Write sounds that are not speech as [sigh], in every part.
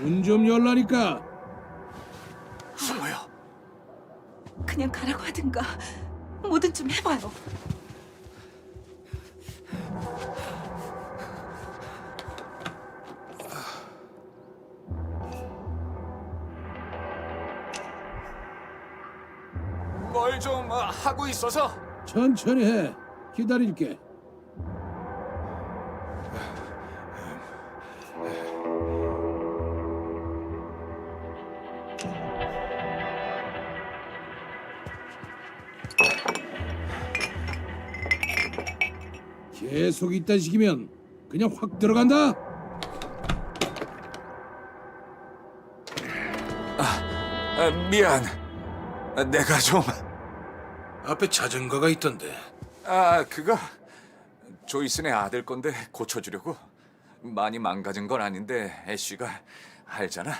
문 좀 열라니까. 성모요. 그냥 가라고 하든가 뭐든 좀 해봐요. 뭘 좀 하고 있어서 천천히 해. 기다릴게. 계속 있다 시키면 그냥 확 들어간다. 아, 미안. 아, 내가 좀 앞에 자전거가 있던데 아, 그거 조이슨의 아들 건데 고쳐주려고 많이 망가진 건 아닌데 애쉬가 알잖아.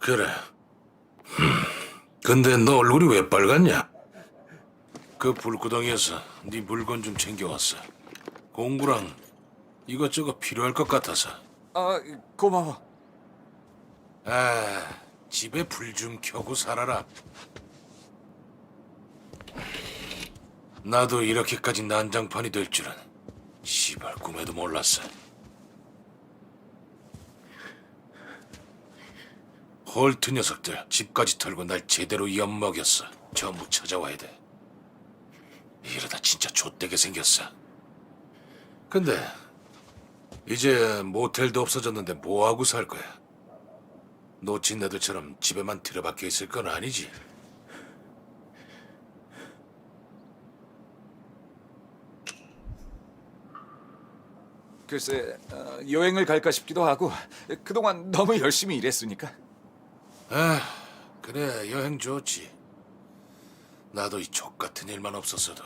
그래 흠, 근데 너 얼굴이 왜 빨갛냐? 그 불구덩이에서 네 물건 좀 챙겨왔어 공구랑 이것저것 필요할 것 같아서. 아, 고마워. 아 집에 불 좀 켜고 살아라. 나도 이렇게까지 난장판이 될 줄은 시발 꿈에도 몰랐어. 홀트 녀석들 집까지 털고 날 제대로 엿먹였어. 전부 찾아와야 돼. 이러다 진짜 좆되게 생겼어 근데 이제 모텔도 없어졌는데 뭐 하고 살 거야 놓친 애들처럼 집에만 틀어박혀 있을 건 아니지. 글쎄 어, 여행을 갈까 싶기도 하고 그동안 너무 열심히 일했으니까. 아, 그래 여행 좋지. 나도 이 족 같은 일만 없었어도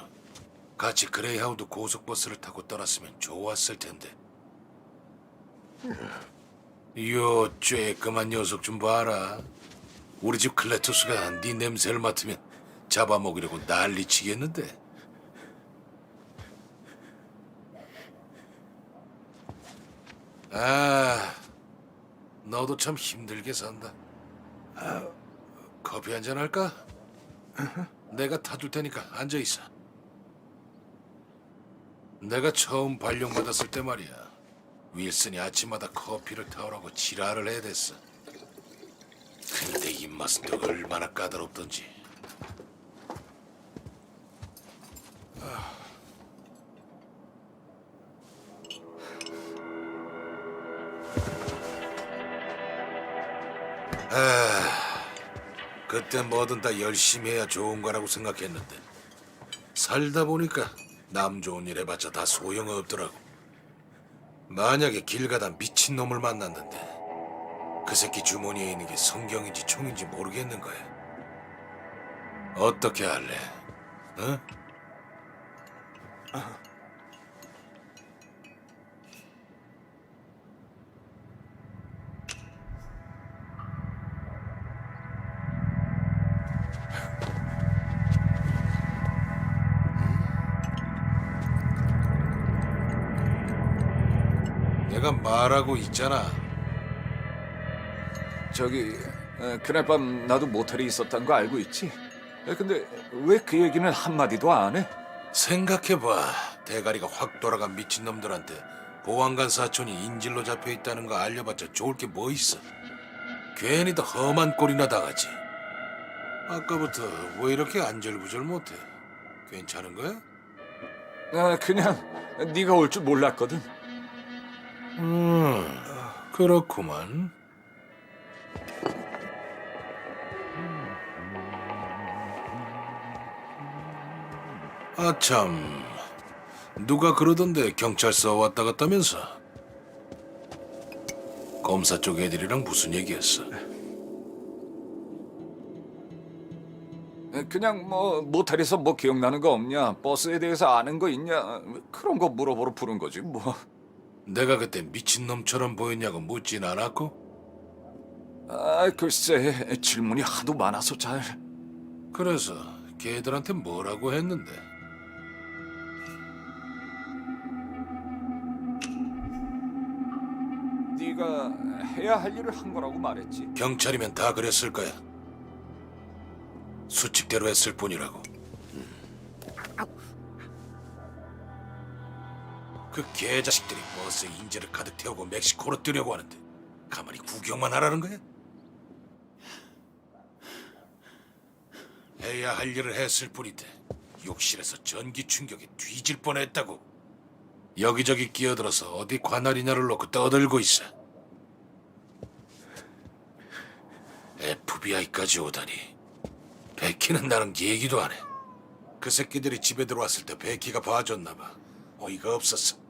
같이 그레이하우드 고속버스를 타고 떠났으면 좋았을 텐데. 요 쬐끔한 녀석 좀 봐라. 우리 집 클레투스가 네 냄새를 맡으면 잡아먹으려고 난리치겠는데. 아, 너도 참 힘들게 산다. 아, 커피 한 잔 할까? 내가 타줄 테니까 앉아 있어. 내가 처음 발령받았을 때 말이야. 윌슨이 아침마다 커피를 타오라고 지랄을 해댔어. 근데 입맛은 또 얼마나 까다롭던지. 아, 그때 뭐든 다 열심히 해야 좋은 거라고 생각했는데 살다 보니까 남 좋은 일 해봤자 다 소용없더라고. 만약에 길 가다 미친 놈을 만났는데 그 새끼 주머니에 있는 게 성경인지 총인지 모르겠는 거야. 어떻게 할래? 어? 말하고 있잖아. 저기 어, 그날 밤 나도 모텔에 있었던 거 알고 있지? 어, 근데 왜 그 얘기는 한 마디도 안 해? 생각해봐. 대가리가 확 돌아간 미친놈들한테 보안관 사촌이 인질로 잡혀 있다는 거 알려봤자 좋을 게 뭐 있어. 괜히 더 험한 꼴이나 당하지. 아까부터 왜 이렇게 안절부절 못해? 괜찮은 거야? 아, 그냥 네가 올 줄 몰랐거든. 음, 그렇구만. 아참, 누가 그러던데 경찰서 왔다 갔다면서? 검사 쪽 애들이랑 무슨 얘기했어? 어, 그냥 뭐 모텔에서 뭐 기억나는 거 없냐? 버스에 대해서 아는 거 있냐? 그런 거 물어보러 부른 거지 뭐. 내가 그때 미친놈처럼 보였냐고 묻진 않았고? 아, 글쎄 질문이 하도 많아서 잘. 그래서 걔들한테 뭐라고 했는데? 네가 해야 할 일을 한 거라고 말했지. 경찰이면 다 그랬을 거야. 수칙대로 했을 뿐이라고. 그 개자식들이 버스에 인재를 가득 태우고 멕시코로 뛰려고 하는데 가만히 구경만 하라는 거야? 해야 할 일을 했을 뿐인데 욕실에서 전기 충격에 뒤질 뻔했다고. 여기저기 끼어들어서 어디 관할이냐를 놓고 떠들고 있어. FBI까지 오다니. 베키는 나랑 얘기도 안 해. 그 새끼들이 집에 들어왔을 때 베키가 봐줬나 봐. 어이가 없었어.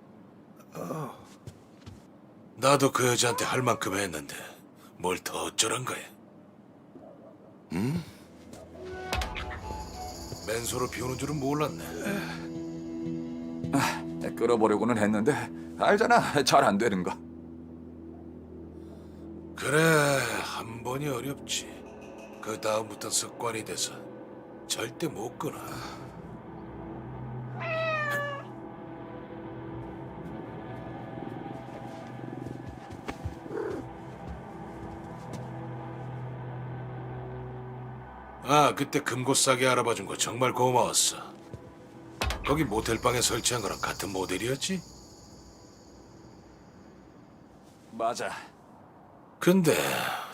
나도 그 여자한테 할 만큼 했는데 뭘 더 어쩌란 거야? 응? 맨소로 비우는 줄은 몰랐네. 끌어보려고는 했는데 알잖아 잘 안 되는 거. 그래 한 번이 어렵지. 그 다음부터 습관이 돼서 절대 못 끊어. 그때 금고 싸게 알아봐 준 거 정말 고마웠어. 거기 모텔방에 설치한 거랑 같은 모델이었지? 맞아. 근데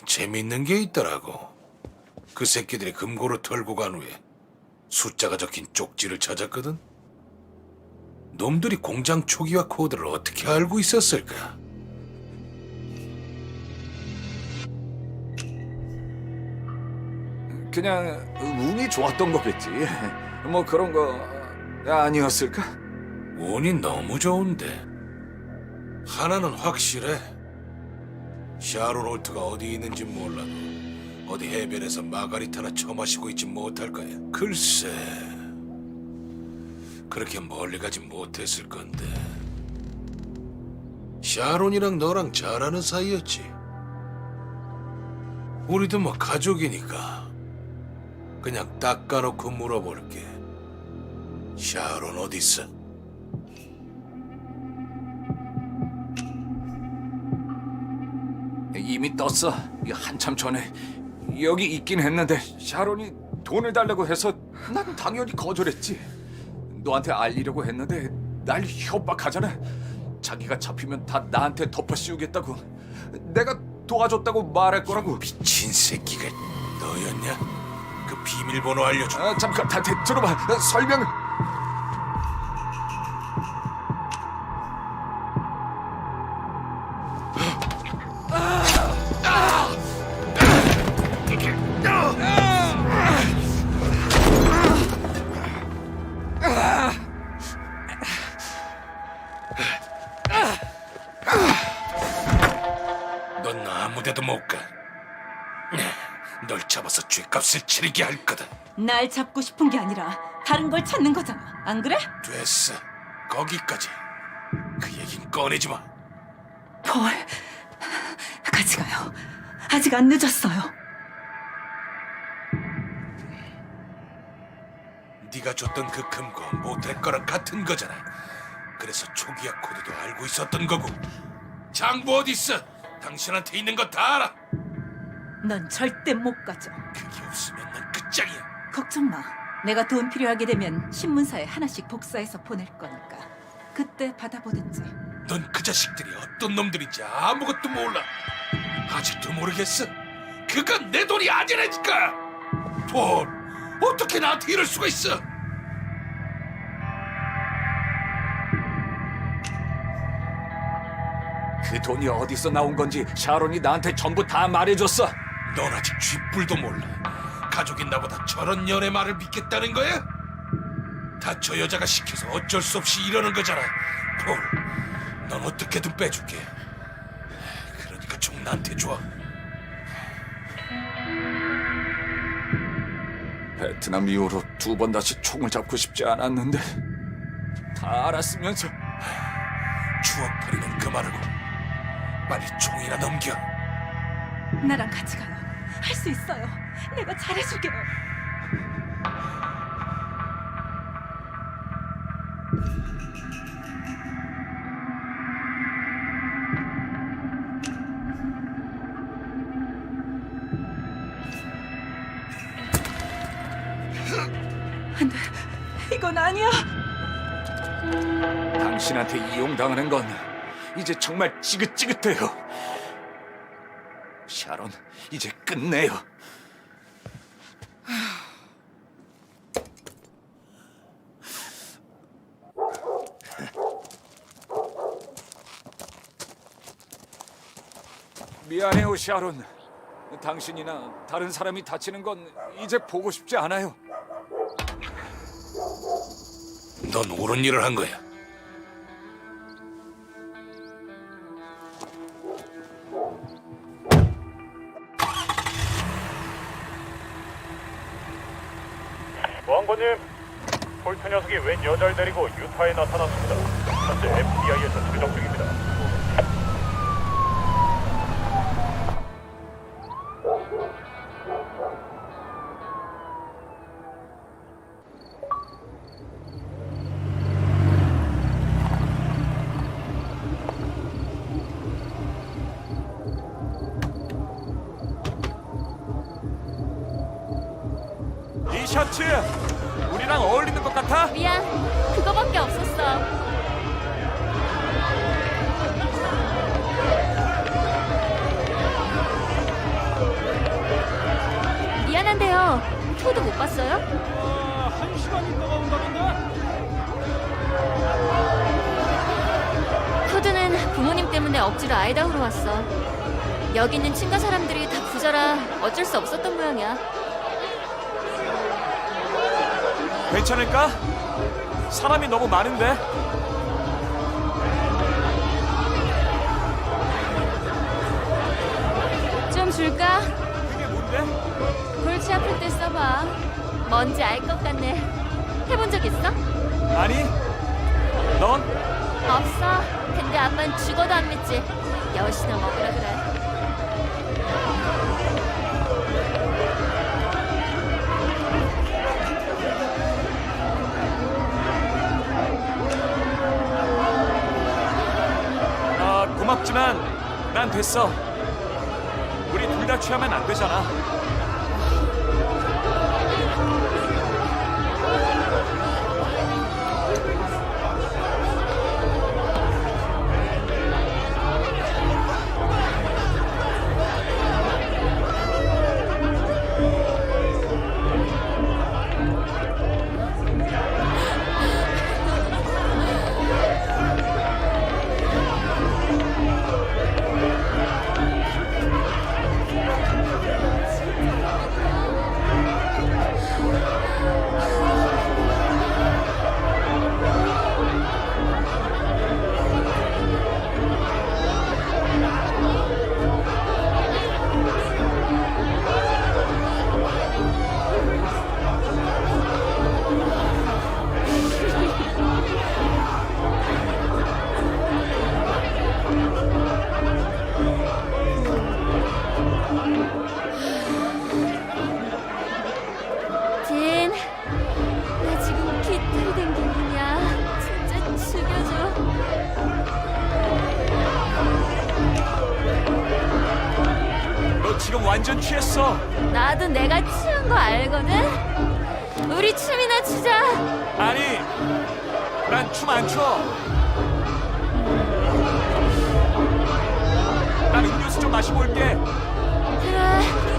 재밌는 게 있더라고. 그 새끼들이 금고를 털고 간 후에 숫자가 적힌 쪽지를 찾았거든. 놈들이 공장 초기화 코드를 어떻게 알고 있었을까? 그냥 운이 좋았던 거겠지. [laughs] 뭐 그런 거 아니었을까? 운이 너무 좋은데 하나는 확실해. 샤론 홀트가 어디 있는지 몰라도 어디 해변에서 마가리타나 처마시고 있지 못할 거야. 글쎄, 그렇게 멀리 가지 못했을 건데. 샤론이랑 너랑 잘하는 사이였지. 우리도 뭐 가족이니까 그냥 닦아놓고 물어볼게. 샤론 어디 있어? 이미 떴어. 이거 한참 전에 여기 있긴 했는데 샤론이 돈을 달라고 해서 난 당연히 거절했지. 너한테 알리려고 했는데 날 협박하잖아. 자기가 잡히면 다 나한테 덮어씌우겠다고. 내가 도와줬다고 말할 거라고. 미친 새끼가 너였냐? 그 비밀번호 알려줘. 아, 잠깐 다, 다, 들어봐 아, 설명을. 넌 아무데도 못 가. 널 잡아서 죗값을 치르게 할 거다. 날 잡고 싶은 게 아니라 다른 걸 찾는 거잖아. 안 그래? 됐어. 거기까지. 그 얘긴 꺼내지 마. 폴, 같이 가요. 아직 안 늦었어요. 네가 줬던 그 금고 모텔 거랑 같은 거잖아. 그래서 초기화 코드도 알고 있었던 거고. 장부 어디 있어? 당신한테 있는 거 다 알아. 넌 절대 못 가죠. 그게 없으면 난 끝장이야. 걱정 마. 내가 돈 필요하게 되면 신문사에 하나씩 복사해서 보낼 거니까. 그때 받아보든지. 넌 그 자식들이 어떤 놈들인지 아무것도 몰라. 아직도 모르겠어. 그건 내 돈이 아니라니까. 폴, 어떻게 나한테 이럴 수가 있어? 그 돈이 어디서 나온 건지 샤론이 나한테 전부 다 말해줬어. 넌 아직 쥐뿔도 몰라. 가족인 나보다 저런 년의 말을 믿겠다는 거야? 다 저 여자가 시켜서 어쩔 수 없이 이러는 거잖아. 폴, 넌 어떻게든 빼줄게. 그러니까 총 나한테 줘. 베트남 이후로 두 번 다시 총을 잡고 싶지 않았는데 다 알았으면서 추억거리는 그만하고 빨리 총이나 넘겨. 나랑 같이 가요. 할 수 있어요. 내가 잘해줄게요. 안 돼. 이건 아니야. 당신한테 이용당하는 건 이제 정말 지긋지긋해요. 샤론, 이제 끝내요. 미안해요, 샤론. 당신이나 다른 사람이 다치는 건 이제 보고 싶지 않아요. 넌 옳은 일을 한 거야. 폴트 녀석이 웬 여자를 데리고 유타에 나타났습니다. 현재 FBI에서 추적 중입니다. 억지로 아이다호로 왔어. 여기 있는 친가 사람들이 다 부자라 어쩔 수 없었던 모양이야. 괜찮을까? 사람이 너무 많은데. 좀 줄까? 그게 뭔데? 골치 아플 때 써봐. 뭔지 알 것 같네. 해본 적 있어? 아니, 넌 없어. 근데 아빠는 죽어도 안 믿지. 여신아 먹으라 그래. 아, 고맙지만 난 됐어. 우리 둘 다 취하면 안 되잖아. 아니, 난 춤 안 춰. 난 음료수 좀 마시고 올게. 그래.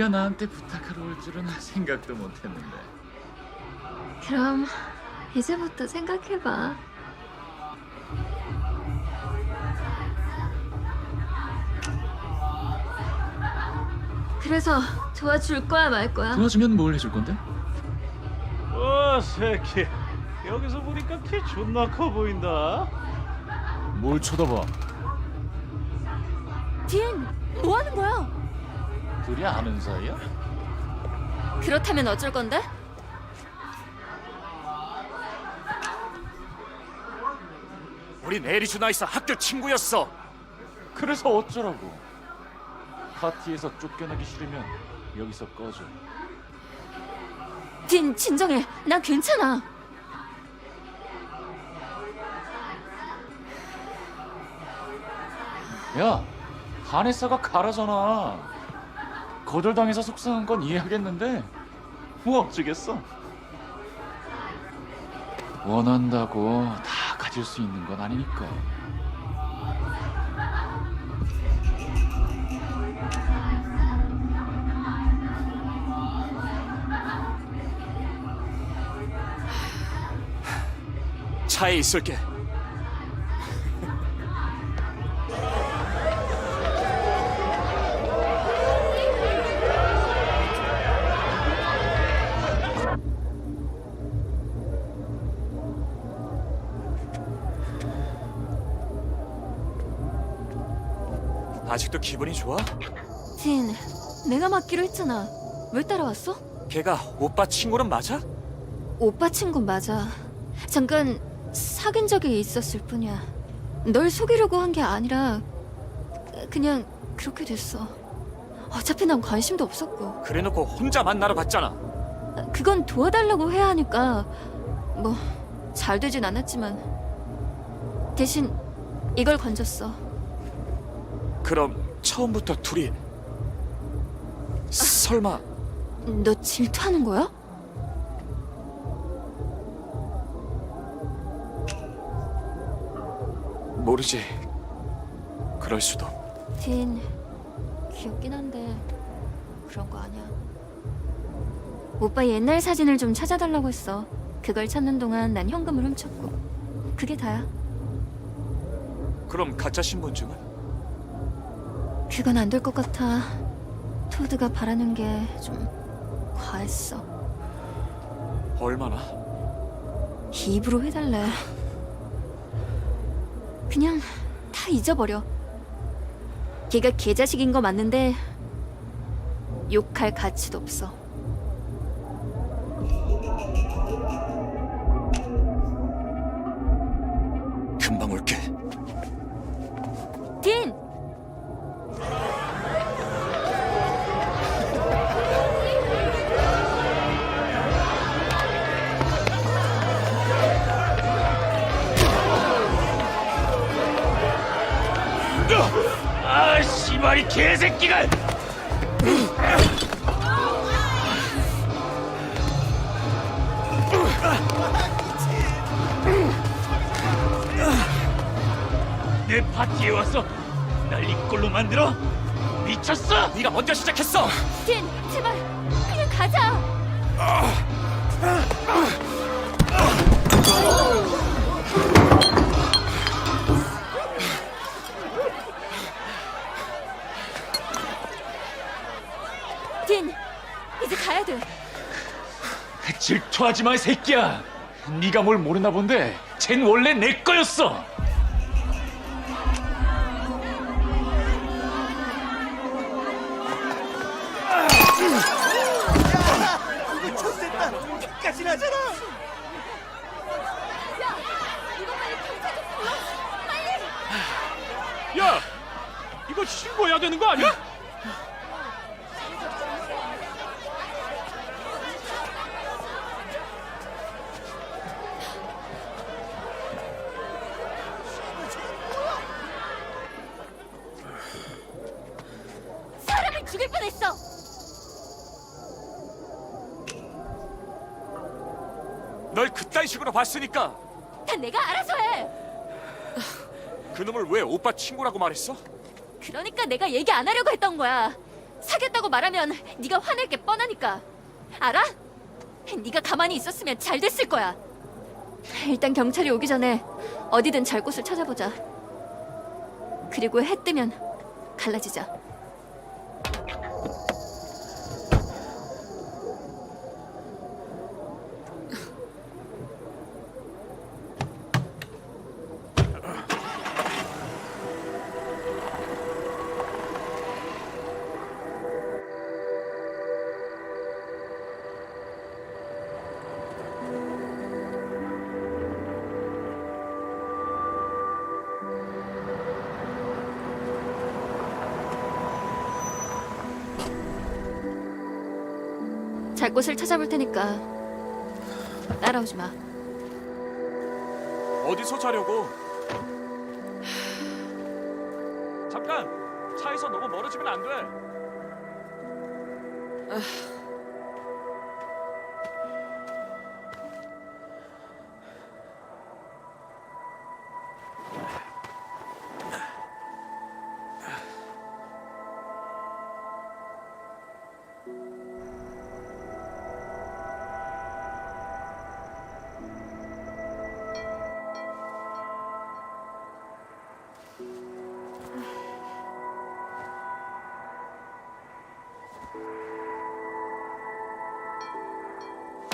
네가 나한테 부탁하러 올 줄은 생각도 못했는데. 그럼 이제부터 생각해봐. 그래서 도와줄 거야 말 거야? 도와주면 뭘 해줄 건데? 와 새끼 여기서 보니까 키 존나 커 보인다 뭘 쳐다봐? 딘, 뭐 하는 거야? 둘이 아는 사이야? 그렇다면 어쩔 건데? 우린 애리조나이스 학교 친구였어. 그래서 어쩌라고? 파티에서 쫓겨나기 싫으면 여기서 꺼져. 딘, 진정해. 난 괜찮아. 야, 바네사가 가라잖아. 거절당해서 속상한 건 이해하겠는데 뭐 어쩌겠어? 원한다고 다 가질 수 있는 건 아니니까. 차에 있을게. 기분이 좋아? 딘, 내가 맡기로 했잖아. 왜 따라왔어? 걔가 오빠 친구는 맞아? 오빠 친구 맞아. 잠깐 사귄 적이 있었을 뿐이야. 널 속이려고 한 게 아니라 그냥 그렇게 됐어. 어차피 난 관심도 없었고 그래놓고 혼자 만나러 갔잖아. 그건 도와달라고 해야 하니까 뭐 잘 되진 않았지만 대신 이걸 건졌어. 그럼 처음부터 둘이 설마 너 질투하는 거야? 모르지. 그럴 수도. 딘 귀엽긴 한데 그런 거 아니야. 오빠 옛날 사진을 좀 찾아달라고 했어. 그걸 찾는 동안 난 현금을 훔쳤고 그게 다야. 그럼 가짜 신분증은? 그건 안 될 것 같아. 토드가 바라는 게 좀 과했어. 얼마나? 입으로 해달래. 그냥 다 잊어버려. 걔가 개자식인 거 맞는데 욕할 가치도 없어. 금방 올게. 딘! 날 이꼴로 만들어? 미쳤어? 네가 먼저 시작했어. 딘! 제발! 그냥 가자! 딘! 이제 가야 돼. 질투하지 마, 이 새끼야. 네가 뭘 모르나 본데, 쟨 원래 내 거였어. 식으로 봤으니까 다 내가 알아서 해! 그놈을 왜 오빠 친구라고 말했어? 그러니까 내가 얘기 안 하려고 했던 거야. 사귀었다고 말하면 네가 화낼 게 뻔하니까. 알아? 네가 가만히 있었으면 잘 됐을 거야. 일단 경찰이 오기 전에 어디든 잘 곳을 찾아보자. 그리고 해 뜨면 갈라지자. 잘 곳을 찾아볼 테니까 따라오지 마. 어디서 자려고? 잠깐! 차에서 너무 멀어지면 안 돼.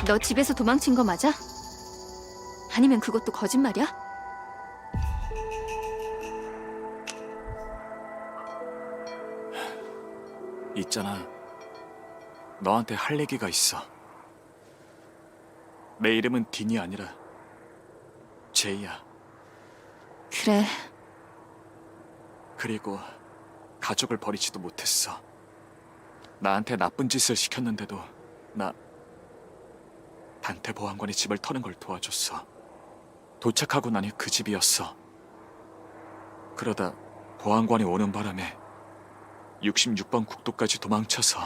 너 집에서 도망친 거 맞아? 아니면 그것도 거짓말이야? 있잖아. 너한테 할 얘기가 있어. 내 이름은 딘이 아니라 제이야. 그래. 그리고 가족을 버리지도 못했어. 나한테 나쁜 짓을 시켰는데도 나 단테 보안관이 집을 터는 걸 도와줬어. 도착하고 나니 그 집이었어. 그러다 보안관이 오는 바람에 66번 국도까지 도망쳐서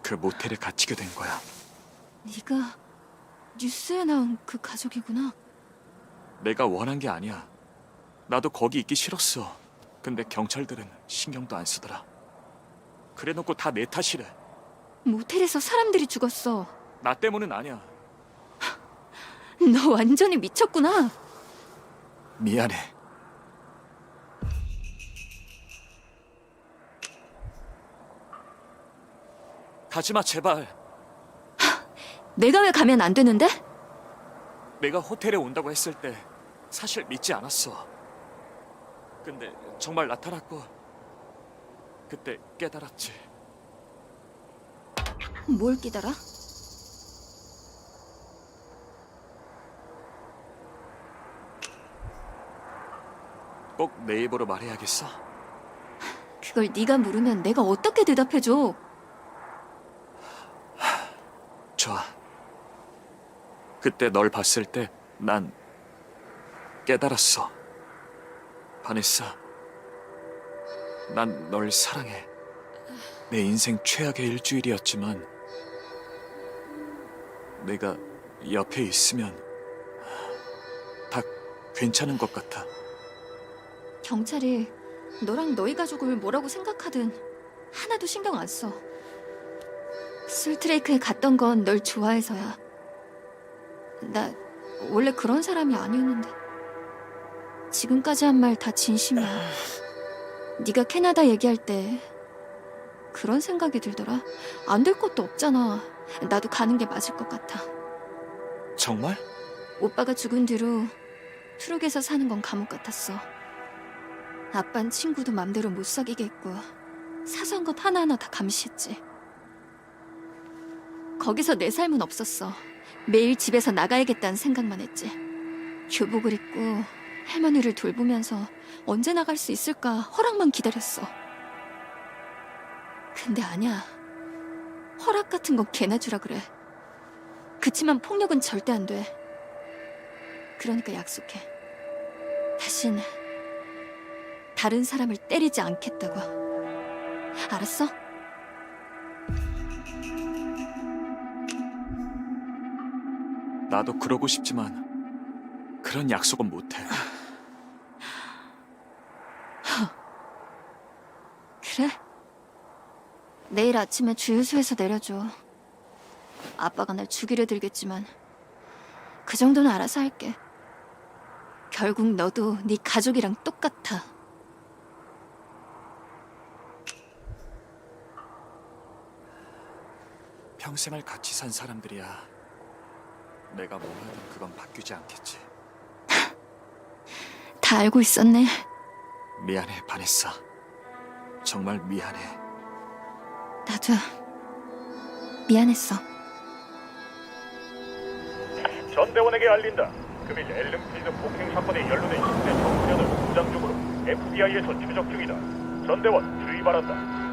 그 모텔에 갇히게 된 거야. 네가 뉴스에 나온 그 가족이구나. 내가 원한 게 아니야. 나도 거기 있기 싫었어. 근데 경찰들은 신경도 안 쓰더라. 그래놓고 다 내 탓이래. 모텔에서 사람들이 죽었어. 나 때문은 아니야. 너 완전히 미쳤구나. 미안해. 가지마 제발. 내가 왜 가면 안 되는데? 내가 호텔에 온다고 했을 때 사실 믿지 않았어. 근데 정말 나타났고 그때 깨달았지. 뭘 끼더라? 꼭 내 입으로 말해야겠어. 그걸 네가 물으면 내가 어떻게 대답해줘? 좋아. 그때 널 봤을 때 난 깨달았어. 바네사, 난 널 사랑해. 내 인생 최악의 일주일이었지만 내가 옆에 있으면 다 괜찮은 것 같아. 경찰이 너랑 너희 가족을 뭐라고 생각하든 하나도 신경 안 써. 슬트레이크에 갔던 건 널 좋아해서야. 나 원래 그런 사람이 아니었는데. 지금까지 한 말 다 진심이야. 네가 캐나다 얘기할 때 그런 생각이 들더라. 안 될 것도 없잖아. 나도 가는 게 맞을 것 같아. 정말? 오빠가 죽은 뒤로 트럭에서 사는 건 감옥 같았어. 아빤 친구도 맘대로 못 사귀게 했고 사소한 것 하나하나 다 감시했지. 거기서 내 삶은 없었어. 매일 집에서 나가야겠다는 생각만 했지. 교복을 입고 할머니를 돌보면서 언제 나갈 수 있을까 허락만 기다렸어. 근데 아니야. 허락 같은 건 개나 주라 그래. 그치만 폭력은 절대 안 돼. 그러니까 약속해. 다신 다른 사람을 때리지 않겠다고. 알았어? 나도 그러고 싶지만 그런 약속은 못해. 그래? 내일 아침에 주유소에서 내려줘. 아빠가 날 죽이려 들겠지만 그 정도는 알아서 할게. 결국 너도 네 가족이랑 똑같아. 평생을 같이 산 사람들이야. 내가 뭐 하든 그건 바뀌지 않겠지. [laughs] 다 알고 있었네. 미안해, 바네사. 정말 미안해. 나도 미안했어. 전대원에게 알린다. 금일 엘름필드 폭행 사건에 연루된 10대 청소년을 무장적으로 FBI에서 추적 중이다. 전대원 주의 바란다.